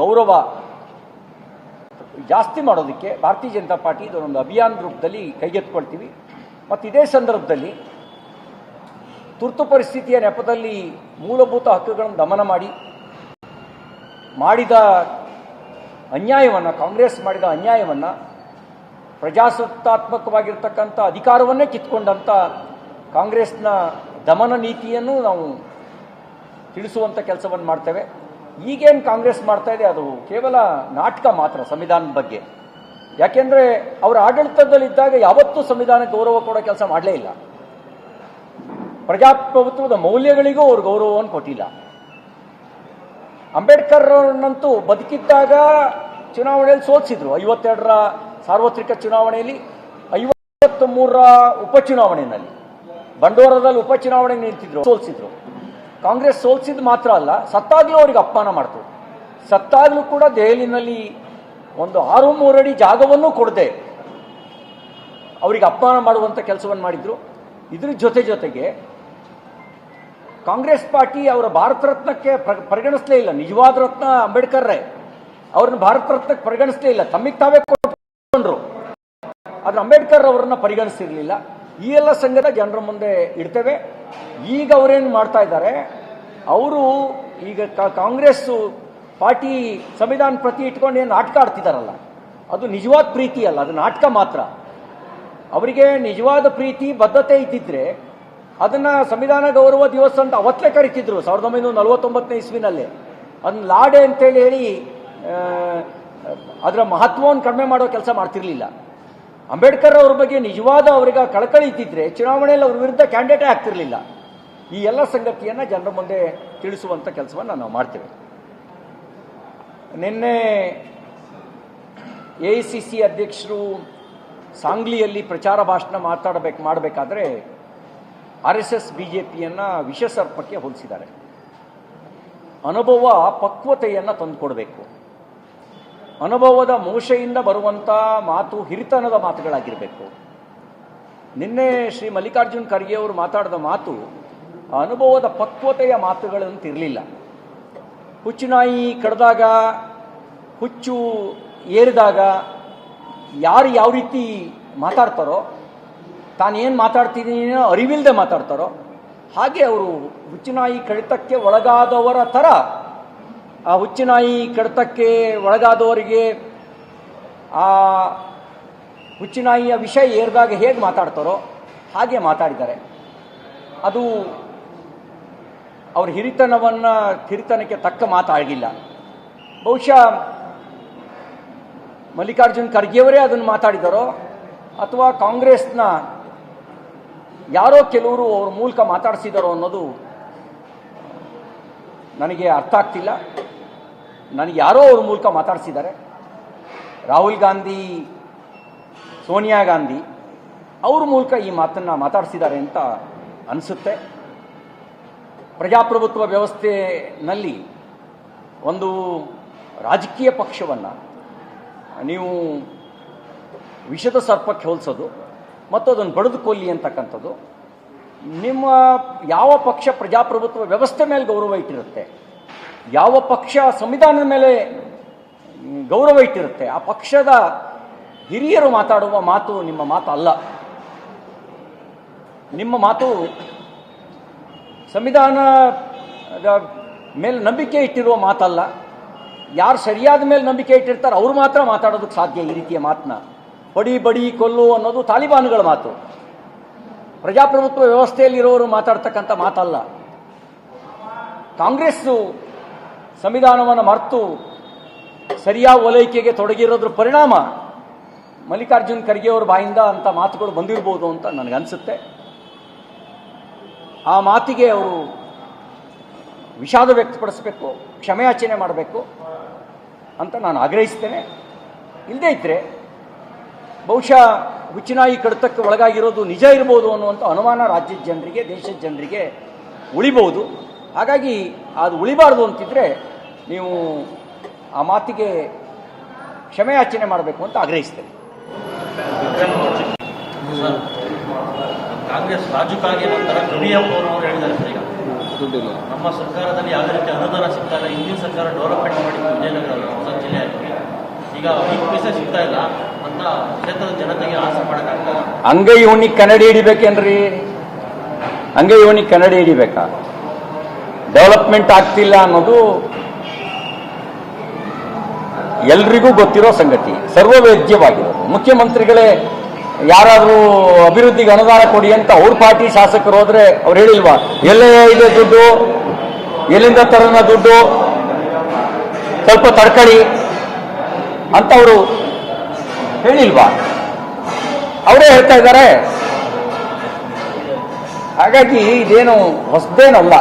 ಗೌರವ ಜಾಸ್ತಿ ಮಾಡೋದಕ್ಕೆ ಭಾರತೀಯ ಜನತಾ ಪಾರ್ಟಿ ಇದೊಂದು ಅಭಿಯಾನ ರೂಪದಲ್ಲಿ ಕೈಗೆತ್ಕೊಳ್ತೀವಿ ಮತ್ತು ಇದೇ ಸಂದರ್ಭದಲ್ಲಿ ತುರ್ತು ಪರಿಸ್ಥಿತಿಯ ನೆಪದಲ್ಲಿ ಮೂಲಭೂತ ಹಕ್ಕುಗಳನ್ನು ದಮನ ಮಾಡಿ, ಮಾಡಿದ ಅನ್ಯಾಯವನ್ನು, ಕಾಂಗ್ರೆಸ್ ಮಾಡಿದ ಅನ್ಯಾಯವನ್ನು ಪ್ರಜಾಸತ್ತಾತ್ಮಕವಾಗಿರ್ತಕ್ಕಂಥ ಅಧಿಕಾರವನ್ನೇ ಕಿತ್ಕೊಂಡಂಥ ಕಾಂಗ್ರೆಸ್ನ ದಮನ ನೀತಿಯನ್ನು ನಾವು ತಿಳಿಸುವಂಥ ಕೆಲಸವನ್ನು ಮಾಡ್ತೇವೆ. ಈಗೇನು ಕಾಂಗ್ರೆಸ್ ಮಾಡ್ತಾ ಇದೆ, ಅದು ಕೇವಲ ನಾಟಕ ಮಾತ್ರ ಸಂವಿಧಾನದ ಬಗ್ಗೆ. ಯಾಕೆಂದರೆ ಅವರ ಆಡಳಿತದಲ್ಲಿದ್ದಾಗ ಯಾವತ್ತೂ ಸಂವಿಧಾನ ಗೌರವ ಕೊಡೋ ಕೆಲಸ ಮಾಡಲೇ ಇಲ್ಲ. ಪ್ರಜಾಪ್ರಭುತ್ವದ ಮೌಲ್ಯಗಳಿಗೂ ಅವರು ಗೌರವವನ್ನು ಕೊಟ್ಟಿಲ್ಲ. ಅಂಬೇಡ್ಕರ್ ಅವರನ್ನಂತೂ ಬದುಕಿದ್ದಾಗ ಚುನಾವಣೆಯಲ್ಲಿ ಸೋಲಿಸಿದ್ರು. ಐವತ್ತೆರಡರ ಸಾರ್ವತ್ರಿಕ ಚುನಾವಣೆಯಲ್ಲಿ ಐವತ್ತ ಮೂರರ ಉಪಚುನಾವಣೆಯಲ್ಲಿ. ಬಂಡೋರದಲ್ಲಿ ಉಪಚುನಾವಣೆಗೆ ನಿಂತಿದ್ರು, ಸೋಲಿಸಿದ್ರು. ಕಾಂಗ್ರೆಸ್ ಸೋಲ್ಸಿದ್ ಮಾತ್ರ ಅಲ್ಲ, ಸತ್ತಾಗ್ಲೂ ಅವ್ರಿಗೆ ಅಪಮಾನ ಮಾಡ್ತು. ಸತ್ತಾಗ್ಲೂ ಕೂಡ ದೆಹಲಿನಲ್ಲಿ ಒಂದು ಆರು ಮೂರಡಿ ಜಾಗವನ್ನು ಕೊಡದೆ. ಅವರಿಗೆ ಅಪಮಾನ ಮಾಡುವಂಥ ಕೆಲಸವನ್ನು ಮಾಡಿದ್ರು. ಇದ್ರ ಜೊತೆ ಜೊತೆಗೆ ಕಾಂಗ್ರೆಸ್ ಪಾರ್ಟಿ ಅವರ ಭಾರತ ರತ್ನಕ್ಕೆ ಪ್ರ- ಪರಿಗಣಿಸಲೇ ಇಲ್ಲ. ನಿಜವಾದ ರತ್ನ ಅಂಬೇಡ್ಕರ್ರೇ. ಅವ್ರನ್ನ ಭಾರತ ರತ್ನಕ್ಕೆ ಪರಿಗಣಿಸಲೇ ಇಲ್ಲ. ತಮ್ಮಿಗೆ ತಾವೇ ಕೊಟ್ಟರು ಆದ್ರೆ ಅಂಬೇಡ್ಕರ್ ಅವರನ್ನ ಪರಿಗಣಿಸಿರ್ಲಿಲ್ಲ. ಈ ಎಲ್ಲ ಸಂಘದ ಜನರ ಮುಂದೆ ಇಡ್ತೇವೆ. ಈಗ ಅವರೇನು ಮಾಡ್ತಾ ಇದ್ದಾರೆ ಅವರು ಈಗ ಕಾಂಗ್ರೆಸ್ಸು ಕಾಂಗ್ರೆಸ್ ಪಾರ್ಟಿ ಸಂವಿಧಾನ ಪ್ರತಿ ಇಟ್ಕೊಂಡು ಏನು ನಾಟಕ ಆಡ್ತಿದಾರಲ್ಲ, ಅದು ನಿಜವಾದ ಪ್ರೀತಿ ಅಲ್ಲ, ಅದು ನಾಟಕ ಮಾತ್ರ. ಅವರಿಗೆ ನಿಜವಾದ ಪ್ರೀತಿ, ಬದ್ಧತೆ ಇದ್ದಿದ್ರೆ ಅದನ್ನ ಸಂವಿಧಾನ ಗೌರವ ದಿವಸ ಅಂತ ಅವತ್ತೇ ಕರಿತಿದ್ರು, ಸಾವಿರದ ಒಂಬೈನೂರ ನಲವತ್ತೊಂಬತ್ತನೇ ಇಸ್ವಿನಲ್ಲಿ. ಅದನ್ನ ಲಾಡೆ ಅಂತೇಳಿ ಹೇಳಿ ಅದರ ಮಹತ್ವವನ್ನು ಕಡಿಮೆ ಮಾಡೋ ಕೆಲಸ ಮಾಡ್ತಿರ್ಲಿಲ್ಲ. ಅಂಬೇಡ್ಕರ್ ಅವ್ರ ಬಗ್ಗೆ ನಿಜವಾದ ಅವರಿಗೆ ಕಳಕಳಿ ಇದ್ದಿದ್ರೆ, ಚುನಾವಣೆಯಲ್ಲಿ ಅವ್ರ ವಿರುದ್ಧ ಕ್ಯಾಂಡಿಡೇಟೇ ಆಗ್ತಿರ್ಲಿಲ್ಲ. ಈ ಎಲ್ಲ ಸಂಗತಿಯನ್ನು ಜನರ ಮುಂದೆ ತಿಳಿಸುವಂಥ ಕೆಲಸವನ್ನು ನಾವು ಮಾಡ್ತೇವೆ. ನಿನ್ನೆ ಎ ಸಿ ಸಿ ಅಧ್ಯಕ್ಷರು ಸಾಂಗ್ಲಿಯಲ್ಲಿ ಪ್ರಚಾರ ಭಾಷಣ ಮಾತಾಡಬೇಕು, ಮಾಡಬೇಕಾದ್ರೆ R S S B J ಪಿಯನ್ನು ವಿಷಸರ್ಪಕ್ಕೆ ಹೋಲಿಸಿದ್ದಾರೆ. ಅನುಭವ ಪಕ್ವತೆಯನ್ನು ತಂದುಕೊಡಬೇಕು. ಅನುಭವದ ಮೋಶೆಯಿಂದ ಬರುವಂಥ ಮಾತು ಹಿರಿತನದ ಮಾತುಗಳಾಗಿರಬೇಕು. ನಿನ್ನೆ ಶ್ರೀ ಮಲ್ಲಿಕಾರ್ಜುನ್ ಖರ್ಗೆ ಅವರು ಮಾತಾಡಿದ ಮಾತು ಅನುಭವದ ಪಕ್ವತೆಯ ಮಾತುಗಳಂತಿರಲಿಲ್ಲ. ಇರಲಿಲ್ಲ ಹುಚ್ಚುನಾಯಿ ಕಡ್ದಾಗ, ಹುಚ್ಚು ಏರಿದಾಗ ಯಾರು ಯಾವ ರೀತಿ ಮಾತಾಡ್ತಾರೋ, ತಾನೇನು ಮಾತಾಡ್ತೀನಿ ಅರಿವಿಲ್ಲದೆ ಮಾತಾಡ್ತಾರೋ, ಹಾಗೆ ಅವರು ಹುಚ್ಚುನಾಯಿ ಕಡಿತಕ್ಕೆ ಒಳಗಾದವರ ಥರ, ಆ ಹುಚ್ಚುನಾಯಿ ಕಡಿತಕ್ಕೆ ಒಳಗಾದವರಿಗೆ ಆ ಹುಚ್ಚುನಾಯಿಯ ವಿಷಯ ಏರಿದಾಗ ಹೇಗೆ ಮಾತಾಡ್ತಾರೋ ಹಾಗೆ ಮಾತಾಡಿದ್ದಾರೆ. ಅದು ಅವ್ರ ಹಿರಿತನವನ್ನು, ಹಿರಿತನಕ್ಕೆ ತಕ್ಕ ಮಾತಾಡಲಿಲ್ಲ ಬಹುಶಃ ಮಲ್ಲಿಕಾರ್ಜುನ್ ಖರ್ಗೆಯವರೇ ಅದನ್ನು ಮಾತಾಡಿದರೋ, ಅಥವಾ ಕಾಂಗ್ರೆಸ್ನ ಯಾರೋ ಕೆಲವರು ಅವ್ರ ಮೂಲಕ ಮಾತಾಡಿಸಿದಾರೋ ಅನ್ನೋದು ನನಗೆ ಅರ್ಥ ಆಗ್ತಿಲ್ಲ. ನನಗೆ ಯಾರೋ ಅವ್ರ ಮೂಲಕ ಮಾತಾಡಿಸಿದ್ದಾರೆ. ರಾಹುಲ್ ಗಾಂಧಿ, ಸೋನಿಯಾ ಗಾಂಧಿ, ಅವ್ರ ಮೂಲಕ ಈ ಮಾತನ್ನು ಮಾತಾಡಿಸಿದ್ದಾರೆ ಅಂತ ಅನಿಸುತ್ತೆ. ಪ್ರಜಾಪ್ರಭುತ್ವ ವ್ಯವಸ್ಥೆನಲ್ಲಿ ಒಂದು ರಾಜಕೀಯ ಪಕ್ಷವನ್ನು ನೀವು ವಿಷದ ಸರ್ಪಕ್ಕೆ ಹೋಲಿಸೋದು, ಮತ್ತು ಅದನ್ನು ಬಡಿದು ಕೊಲ್ಲಿ ಅಂತಕ್ಕಂಥದ್ದು, ನಿಮ್ಮ ಯಾವ ಪಕ್ಷ ಪ್ರಜಾಪ್ರಭುತ್ವ ವ್ಯವಸ್ಥೆ ಮೇಲೆ ಗೌರವ ಇಟ್ಟಿರುತ್ತೆ, ಯಾವ ಪಕ್ಷ ಸಂವಿಧಾನದ ಮೇಲೆ ಗೌರವ ಇಟ್ಟಿರುತ್ತೆ, ಆ ಪಕ್ಷದ ಹಿರಿಯರು ಮಾತಾಡುವ ಮಾತು ನಿಮ್ಮ ಮಾತು ಅಲ್ಲ ನಿಮ್ಮ ಮಾತು ಸಂವಿಧಾನದ ಮೇಲೆ ನಂಬಿಕೆ ಇಟ್ಟಿರುವ ಮಾತಲ್ಲ. ಯಾರು ಸರಿಯಾದ ಮೇಲೆ ನಂಬಿಕೆ ಇಟ್ಟಿರ್ತಾರೆ ಅವ್ರು ಮಾತ್ರ ಮಾತಾಡೋದಕ್ಕೆ ಸಾಧ್ಯ ಈ ರೀತಿಯ ಮಾತನ್ನ ಬಡಿ ಬಡಿ, ಕೊಲ್ಲು ಅನ್ನೋದು ತಾಲಿಬಾನ್ಗಳ ಮಾತು. ಪ್ರಜಾಪ್ರಭುತ್ವ ವ್ಯವಸ್ಥೆಯಲ್ಲಿರೋರು ಮಾತಾಡ್ತಕ್ಕಂಥ ಮಾತಲ್ಲ. ಕಾಂಗ್ರೆಸ್ಸು ಸಂವಿಧಾನವನ್ನು ಮರೆತು ಸರಿಯಾದ ಓಲೈಕೆಗೆ ತೊಡಗಿರೋದ್ರ ಪರಿಣಾಮ ಮಲ್ಲಿಕಾರ್ಜುನ್ ಖರ್ಗೆ ಅವರ ಬಾಯಿಂದ ಅಂತ ಮಾತುಗಳು ಬಂದಿರ್ಬೋದು ಅಂತ ನನಗನ್ಸುತ್ತೆ. ಆ ಮಾತಿಗೆ ಅವರು ವಿಷಾದ ವ್ಯಕ್ತಪಡಿಸಬೇಕು ಕ್ಷಮೆಯಾಚನೆ ಮಾಡಬೇಕು ಅಂತ ನಾನು ಆಗ್ರಹಿಸ್ತೇನೆ. ಇಲ್ಲದೇ ಇದ್ದರೆ ಬಹುಶಃ ಹುಚ್ಚಿನಾಯಿ ಕಡಿತಕ್ಕೆ ಒಳಗಾಗಿರೋದು ನಿಜ ಇರ್ಬೋದು ಅನ್ನುವಂಥ ಅನುಮಾನ ರಾಜ್ಯದ ಜನರಿಗೆ, ದೇಶದ ಜನರಿಗೆ ಉಳಿಬೋದು ಹಾಗಾಗಿ ಅದು ಉಳಿಬಾರ್ದು ಅಂತಿದ್ರೆ ನೀವು ಆ ಮಾತಿಗೆ ಕ್ಷಮೆಯಾಚನೆ ಮಾಡಬೇಕು ಅಂತ ಆಗ್ರಹಿಸ್ತೇನೆ. ಕಾಂಗ್ರೆಸ್ ರಾಜಕಾಗಿ ನಂತರ ಯಡಿಯೂರಪ್ಪ ಅವರು ಹೇಳಿದ್ದಾರೆ ಸರ್ ಈಗ. ನಮ್ಮ ಸರ್ಕಾರದಲ್ಲಿ ಯಾವುದೇ ರೀತಿ ಅನುದಾನ ಸಿಗ್ತಾ ಇಲ್ಲ ಹಿಂದಿನ ಸರ್ಕಾರ ಡೆವಲಪ್ಮೆಂಟ್ ಮಾಡಿತ್ತು ವಿಜಯನಗರ ಹೊಸ ಜಿಲ್ಲೆಯಾಗಿ ಈಗ ಐದು ಪೈಸೆ ಸಿಗ್ತಾ ಇಲ್ಲ ಅಂತ ಕ್ಷೇತ್ರದ ಜನತೆಗೆ ಆಸೆ ಮಾಡೋಕ್ಕಾಗಲ್ಲ ಅಂಗೈ ಇವನಿಗೆ ಕನ್ನಡಿ ಹಿಡಿಬೇಕೇನ್ರಿ? ಅಂಗೈ ಇವನಿಗೆ ಕನ್ನಡಿ ಹಿಡಿಬೇಕಾ? ಡೆವಲಪ್ಮೆಂಟ್ ಆಗ್ತಿಲ್ಲ ಅನ್ನೋದು ಎಲ್ರಿಗೂ ಗೊತ್ತಿರೋ ಸಂಗತಿ. ಸರ್ವವೇದ್ಯವಾಗಿರೋದು ಮುಖ್ಯಮಂತ್ರಿಗಳೇ ಯಾರಾದರೂ ಅಭಿವೃದ್ಧಿಗೆ ಅನುದಾನ ಕೊಡಿ ಅಂತ ಅವ್ರ ಪಾರ್ಟಿ ಶಾಸಕರು ಹೋದ್ರೆ ಅವ್ರು ಹೇಳಿಲ್ವಾ? ಎಲ್ಲೇ ಇದೆ ದುಡ್ಡು, ಎಲ್ಲಿಂದ ತರೋಣ ದುಡ್ಡು? ಸ್ವಲ್ಪ ತಡ್ಕಳಿ ಅಂತ ಅವರು ಹೇಳಿಲ್ವಾ? ಅವರೇ ಹೇಳ್ತಾ ಇದ್ದಾರೆ. ಹಾಗಾಗಿ ಇದೇನು ಹೊಸದೇನಲ್ಲ.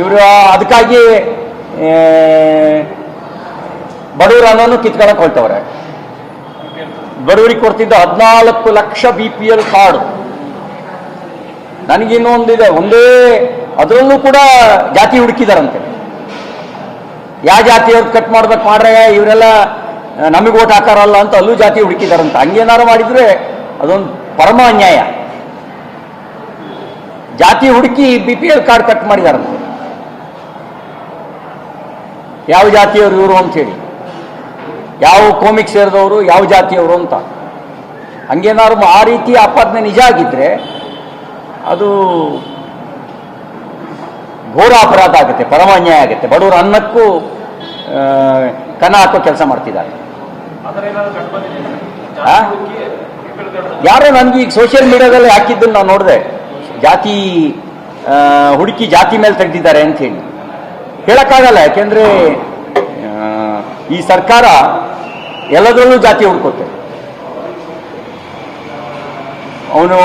ಇವರು ಅದಕ್ಕಾಗಿ ಬಡವರ ಅನ್ನೋನು ಕಿತ್ಕೊಳಕ್ ಹೊಳ್ತವ್ರೆ ಬಡವರಿಗೆ ಕೊಡ್ತಿದ್ದ ಹದಿನಾಲ್ಕು lakh B P L card ನನಗಿನ್ನೊಂದಿದೆ ಒಂದೇ, ಅದರಲ್ಲೂ ಕೂಡ ಜಾತಿ ಹುಡುಕಿದಾರಂತೆ. ಯಾವ ಜಾತಿಯವ್ರು ಕಟ್ ಮಾಡ್ಬೇಕು ಮಾಡ್ರೆ ಇವರೆಲ್ಲ ನಮಗೆ ಓಟ್ ಹಾಕಾರಲ್ಲ ಅಂತ ಅಲ್ಲೂ ಜಾತಿ ಹುಡುಕಿದಾರಂತೆ. ಹಂಗೇನಾರು ಮಾಡಿದ್ರೆ ಅದೊಂದು ಪರಮ ಅನ್ಯಾಯ. ಜಾತಿ ಹುಡುಕಿ B P L card cut ಮಾಡಿದಾರಂತೆ. ಯಾವ ಜಾತಿಯವರು ಇವರು ಅಂತ ಹೇಳಿ. ಯಾವ ಕೋಮಿಕ್ ಸೇರಿದವರು ಯಾವ ಜಾತಿಯವರು ಅಂತ. ಹಂಗೇನಾದ್ರು ಆ ರೀತಿ ಆಪಾದನೆ ನಿಜ ಆಗಿದ್ರೆ ಅದು ಘೋರ ಅಪರಾಧ ಆಗುತ್ತೆ ಪರಮ ಅನ್ಯಾಯ ಆಗುತ್ತೆ. ಬಡವರು ಅನ್ನಕ್ಕೂ ಕನ ಹಾಕೋ ಕೆಲಸ ಮಾಡ್ತಿದ್ದಾರೆ? ಯಾರೋ ನನಗೆ ಈಗ ಸೋಷಿಯಲ್ ಮೀಡಿಯಾದಲ್ಲಿ ಹಾಕಿದ್ದನ್ನು ನಾನು ನೋಡಿದೆ. ಜಾತಿ ಹುಡುಕಿ ಜಾತಿ ಮೇಲೆ ತೆಗೆದಿದ್ದಾರೆ ಅಂತ ಹೇಳಿ. ಹೇಳೋಕ್ಕಾಗಲ್ಲ ಯಾಕೆಂದ್ರೆ ಈ ಸರ್ಕಾರ ಎಲ್ಲದರಲ್ಲೂ ಜಾತಿ ಹುಡ್ಕೋತೆ ಅವನು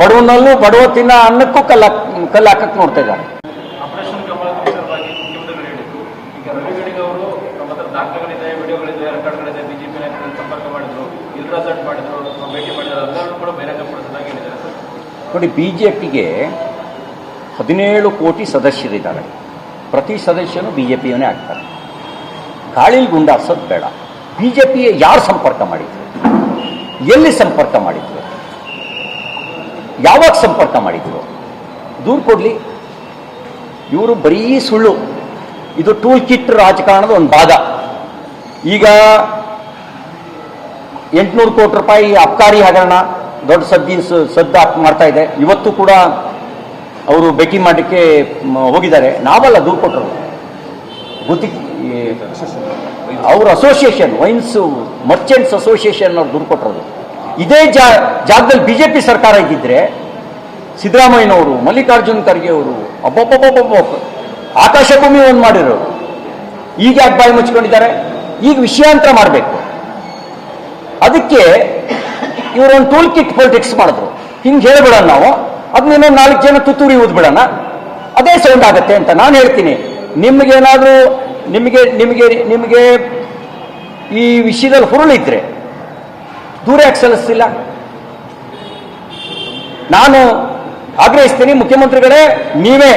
ಬಡವನಲ್ಲೂ ಬಡವ ತಿನ್ನ ಅನ್ನಕ್ಕೂ ಕಲ್ಲ ಕಲ್ಲು ಹಾಕಕ್ಕೆ ನೋಡ್ತಾ ಇದ್ದಾರೆ ನೋಡಿ ಬಿ ಜೆ ಪಿಗೆ ಹದಿನೇಳು ಕೋಟಿ ಸದಸ್ಯರಿದ್ದಾರೆ. ಪ್ರತಿ ಸದಸ್ಯನು ಬಿ ಜೆ ಪಿಯವನೇ ಆಗ್ತಾರೆ. ಗಾಳಿಲಿ ಗುಂಡಾಸೋದು ಬೇಡ. ಬಿ ಜೆ ಪಿ ಯಾರು ಸಂಪರ್ಕ ಮಾಡಿದ್ರು? ಎಲ್ಲಿ ಸಂಪರ್ಕ ಮಾಡಿದ್ರು? ಯಾವಾಗ ಸಂಪರ್ಕ ಮಾಡಿದ್ರು? ದೂರು ಕೊಡಲಿ. ಇವರು ಬರೀ ಸುಳ್ಳು. ಇದು ಟೂಲ್ ಕಿಟ್ ರಾಜಕಾರಣದ ಒಂದು ಭಾಗ. ಈಗ ಎಂಟುನೂರು ಕೋಟಿ ರೂಪಾಯಿ ಅಬ್ಕಾರಿ ಹಗರಣ ದೊಡ್ಡ ಸದ್ದಿ ಸದ್ದು ಮಾಡ್ತಾ ಇದೆ. ಇವತ್ತು ಕೂಡ ಅವರು ಭೇಟಿ ಮಾಡಲಿಕ್ಕೆ ಹೋಗಿದ್ದಾರೆ. ನಾವಲ್ಲ ದೂರು ಕೊಟ್ಟರು ಬುದ್ಧಿ ಅವ್ರ ಅಸೋಸಿಯೇಷನ್ ವೈನ್ಸ್ ಮರ್ಚೆಂಟ್ಸ್ ಅಸೋಸಿಯೇಷನ್ ಅವ್ರು ದುಡ್ಡು ಕೊಟ್ಟರು ಇದೇ ಜಾ, ಜಾಗದಲ್ಲಿ ಬಿ ಜೆ ಪಿ ಸರ್ಕಾರ ಇದ್ದಿದ್ರೆ, ಸಿದ್ದರಾಮಯ್ಯನವರು, ಮಲ್ಲಿಕಾರ್ಜುನ್ ಖರ್ಗೆ ಅವರು ಅಬ್ಬಬ್ಬಬ್ಬಬ್ಬ ಆಕಾಶ ಭೂಮಿ ಒಂದು ಮಾಡಿರೋರು. ಈಗ ಯಾಕೆ ಬಾಯಿ ಮುಚ್ಕೊಂಡಿದ್ದಾರೆ? ಈಗ ವಿಷಯಾಂತರ ಮಾಡಬೇಕು. ಅದಕ್ಕೆ ಇವರೊಂದು ಟೂಲ್ ಕಿಟ್ ಪೊಲಿಟಿಕ್ಸ್ ಮಾಡಿದ್ರು. ಹಿಂಗೆ ಹೇಳ್ಬಿಡೋಣ ನಾವು ಅದನ್ನೇನೋ ನಾಲ್ಕು ಜನ ತುತ್ತೂರಿ ಊದ್ಬಿಡೋಣ. ಅದೇ ಸೌಂಡ್ ಆಗುತ್ತೆ ಅಂತ ನಾನು ಹೇಳ್ತೀನಿ. ನಿಮಗೇನಾದರೂ ನಿಮಗೆ ನಿಮಗೆ ನಿಮಗೆ ಈ ವಿಷಯದಲ್ಲಿ ಹುರುಳಿದ್ರೆ ದೂರ ಯಾಕೆ ಸಲ್ಲಿಸ್ತಿಲ್ಲ ನಾನು ಆಗ್ರಹಿಸ್ತೀನಿ ಮುಖ್ಯಮಂತ್ರಿಗಳೇ, ನೀವೇ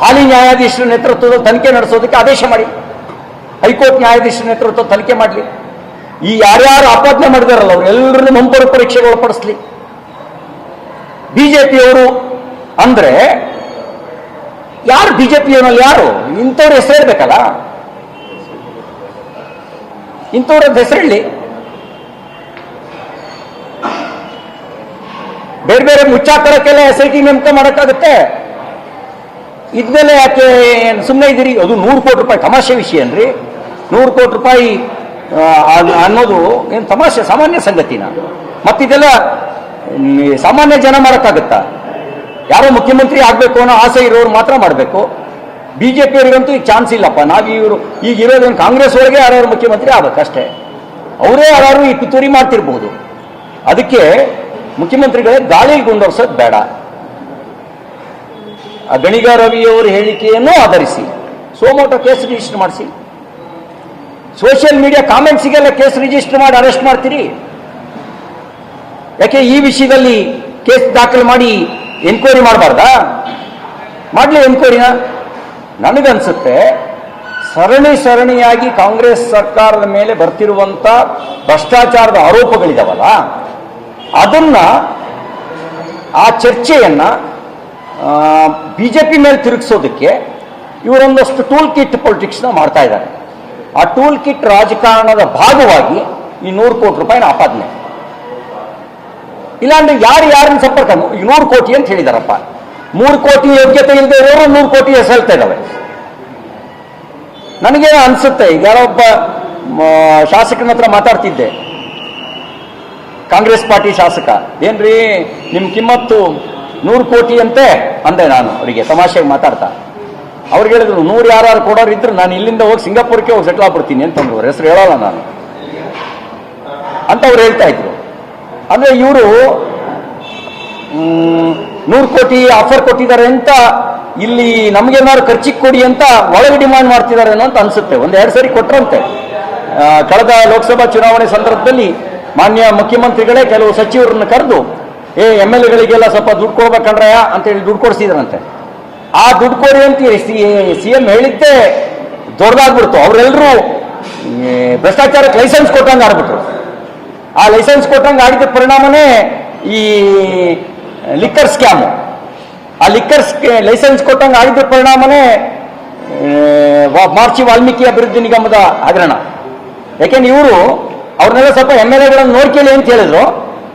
ಹಾಲಿ ನ್ಯಾಯಾಧೀಶರ ನೇತೃತ್ವದ ತನಿಖೆ ನಡೆಸೋದಕ್ಕೆ ಆದೇಶ ಮಾಡಿ. ಹೈಕೋರ್ಟ್ ನ್ಯಾಯಾಧೀಶರ ನೇತೃತ್ವ ತನಿಖೆ ಮಾಡಲಿ. ಈ ಯಾರ್ಯಾರು ಆಪಾದನೆ ಮಾಡಿದಾರಲ್ಲ ಅವ್ರು ಎಲ್ಲರನ್ನೂ ಮಂಪರು ಪರೀಕ್ಷೆಗೆ ಒಳಪಡಿಸ್ಲಿ. ಬಿಜೆಪಿಯವರು ಅಂದ್ರೆ ಯಾರು ಬಿಜೆಪಿಯವನಲ್ಲಿ ಯಾರು? ಇಂಥವ್ರ ಹೆಸರು ಹೇಳ್ಬೇಕಲ್ಲ? ಇಂಥವ್ರದ್ದು ಹೆಸರಿರಲಿ ಬೇರೆ ಬೇರೆ ಮುಚ್ಚಾಕರಕ್ಕೆಲ್ಲ ಎಸ್ ಐ ಟಿ ನೇಮಕ ಮಾಡೋಕ್ಕಾಗುತ್ತೆ. ಇದ್ಮೇಲೆ ಯಾಕೆ ಸುಮ್ಮನೆ ಇದ್ದೀರಿ? ಅದು ನೂರು ಕೋಟಿ ರೂಪಾಯಿ ತಮಾಷೆ ವಿಷಯ ಏನ್ರಿ? ನೂರು ಕೋಟಿ ರೂಪಾಯಿ ಅನ್ನೋದು ಏನು ತಮಾಷೆ, ಸಾಮಾನ್ಯ ಸಂಗತಿನ? ಮತ್ತಿದೆಲ್ಲ ಸಾಮಾನ್ಯ ಜನ ಮಾಡೋಕ್ಕಾಗತ್ತಾ? ಯಾರೋ ಮುಖ್ಯಮಂತ್ರಿ ಆಗಬೇಕು ಅನ್ನೋ ಆಸೆ ಇರೋರು ಮಾತ್ರ ಮಾಡಬೇಕು. ಬಿ ಜೆ ಪಿಯವರಿಗಂತೂ ಈಗ ಚಾನ್ಸ್ ಇಲ್ಲಪ್ಪ. ನಾವು ಇವರು ಈಗ ಇರೋದೇನು ಕಾಂಗ್ರೆಸ್ ಒಳಗೆ ಯಾರು ಮುಖ್ಯಮಂತ್ರಿ ಆಗ್ಬೇಕಷ್ಟೇ. ಅವರೇ ಯಾರು ಈ ಪಿತೂರಿ ಮಾಡ್ತಿರ್ಬೋದು. ಅದಕ್ಕೆ ಮುಖ್ಯಮಂತ್ರಿಗಳೇ ಗಾಳಿ ಗುಂಡರ್ಸೋದು ಬೇಡ. ಆ ಗಣಿಗ ರವಿಯವರ ಹೇಳಿಕೆಯನ್ನು ಆಧರಿಸಿ, ಸೋಮೋಟ ಕೇಸ್ ರಿಜಿಸ್ಟರ್ ಮಾಡಿಸಿ. ಸೋಷಿಯಲ್ ಮೀಡಿಯಾ ಕಾಮೆಂಟ್ಸಿಗೆಲ್ಲ ಕೇಸ್ ರಿಜಿಸ್ಟರ್ ಮಾಡಿ ಅರೆಸ್ಟ್ ಮಾಡ್ತೀರಿ? ಯಾಕೆ ಈ ವಿಷಯದಲ್ಲಿ ಕೇಸ್ ದಾಖಲು ಮಾಡಿ ಎನ್ಕ್ವೈರಿ ಮಾಡಬಾರ್ದಾ? ಮಾಡಲಿ ಎನ್ಕ್ವೈರಿನ ನನಗನ್ಸುತ್ತೆ, ಸರಣಿ ಸರಣಿಯಾಗಿ ಕಾಂಗ್ರೆಸ್ ಸರ್ಕಾರದ ಮೇಲೆ ಬರ್ತಿರುವಂತ ಭ್ರಷ್ಟಾಚಾರದ ಆರೋಪಗಳಿದಾವಲ್ಲ, ಅದನ್ನ ಆ ಚರ್ಚೆಯನ್ನ ಬಿ ಜೆ ಪಿ ಮೇಲೆ ತಿರುಗಿಸೋದಕ್ಕೆ ಇವರೊಂದಷ್ಟು ಟೂಲ್ ಕಿಟ್ ಪೊಲಿಟಿಕ್ಸ್ನ ಮಾಡ್ತಾ ಇದ್ದಾರೆ. ಆ ಟೂಲ್ ಕಿಟ್ ರಾಜಕಾರಣದ ಭಾಗವಾಗಿ ಈ ನೂರು ಕೋಟಿ ರೂಪಾಯಿನ ಆಪಾದನೆ. ಇಲ್ಲಾಂದ್ರೆ ಯಾರು ಯಾರನ್ನ ಸಂಪರ್ಕ ನೂರು ಕೋಟಿ ಅಂತ ಹೇಳಿದಾರಪ್ಪ. ಮೂರು ಕೋಟಿ ಯೋಗ್ಯತೆ ಇಲ್ಲದೆ ಇರೋರು ನೂರು ಕೋಟಿ ಹೆಸಲ್ತಾ ಇದ್ದಾವೆ ನನಗೆ ಅನ್ಸುತ್ತೆ ಈಗ ಯಾರೋ ಒಬ್ಬ ಮ, ಶಾಸಕನ ಹತ್ರ ಮಾತಾಡ್ತಿದ್ದೆ. ಕಾಂಗ್ರೆಸ್ ಪಾರ್ಟಿ ಶಾಸಕ. ಏನ್ರಿ ನಿಮ್ ಕಿಮ್ಮತ್ತು ನೂರು ಕೋಟಿ ಅಂತೆ? ಅಂದೆ ನಾನು ಅವರಿಗೆ ತಮಾಷೆಗೆ ಮಾತಾಡ್ತಾ. ಅವ್ರಿಗೆ ಹೇಳಿದ್ರು ನೂರು ಯಾರು ಕೊಡೋರು ಇದ್ರು ನಾನು ಇಲ್ಲಿಂದ ಹೋಗಿ ಸಿಂಗಾಪುರಕ್ಕೆ ಹೋಗಿ ಸೆಟ್ಲ್ ಆಗ್ಬಿಡ್ತೀನಿ ಅಂತಂದ್ರು ಹೆಸರು ಹೇಳೋಲ್ಲ ನಾನು. ಅಂತ ಅವ್ರು ಹೇಳ್ತಾ ಇದ್ರು. ಅಂದ್ರೆ ಇವರು ನೂರು ಕೋಟಿ ಆಫರ್ ಕೊಟ್ಟಿದ್ದಾರೆ ಅಂತ ಇಲ್ಲಿ ನಮ್ಗೇನಾದ್ರು ಖರ್ಚಿಗೆ ಕೊಡಿ ಅಂತ ಒಳಗೆ ಡಿಮಾಂಡ್ ಮಾಡ್ತಿದ್ದಾರೆ ಅನ್ನೋ ಅಂತ ಅನ್ಸುತ್ತೆ. ಒಂದ್ ಎರಡು ಸರಿ ಕೊಟ್ಟರಂತೆ ಕಳೆದ ಲೋಕಸಭಾ ಚುನಾವಣೆ ಸಂದರ್ಭದಲ್ಲಿ ಮಾನ್ಯ ಮುಖ್ಯಮಂತ್ರಿಗಳೇ ಕೆಲವು ಸಚಿವರನ್ನ ಕರೆದು, ಏ, ಎಂ ಎಲ್ ಎಗಳಿಗೆಲ್ಲ ಸ್ವಲ್ಪ ದುಡ್ಡು ಕೊಡ್ಬೇಕಂಡ್ರಯ ಅಂತ ಹೇಳಿ ದುಡ್ಡು ಕೊಡಿಸಿದ್ರಂತೆ. ಆ ದುಡ್ಡು ಕೊಡಿ ಅಂತ ಸಿ ಎಂ ಹೇಳಿದ್ದೆ ದೊಡ್ಡದಾಗ್ಬಿಡ್ತು ಅವರೆಲ್ಲರೂ ಭ್ರಷ್ಟಾಚಾರಕ್ಕೆ ಲೈಸೆನ್ಸ್ ಕೊಟ್ಟಂಗೆ ಆಡ್ಬಿಟ್ರು ಆ ಲೈಸೆನ್ಸ್ ಕೊಟ್ಟಂಗೆ ಆಡಿದ ಪರಿಣಾಮನೇ ಈ ಲಿಕ್ಕರ್ ಸ್ಕ್ಯಾಮು. ಆ ಲಿಕ್ಕರ್ ಲೈಸೆನ್ಸ್ ಕೊಟ್ಟಂಗೆ ಆಡಿದ ಪರಿಣಾಮನೇ ಮಾರ್ಚಿ ವಾಲ್ಮೀಕಿ ಅಭಿವೃದ್ಧಿ ನಿಗಮದ ಹಗರಣ. ಯಾಕೆಂದ್ರೆ ಇವರು, ಅವ್ರನ್ನೆಲ್ಲ ಸ್ವಲ್ಪ ಎಂ ಎಲ್ ಎಗಳನ್ನು ನೋಡ್ಕೊಳ್ಳಿ ಅಂತ ಹೇಳಿದ್ರು.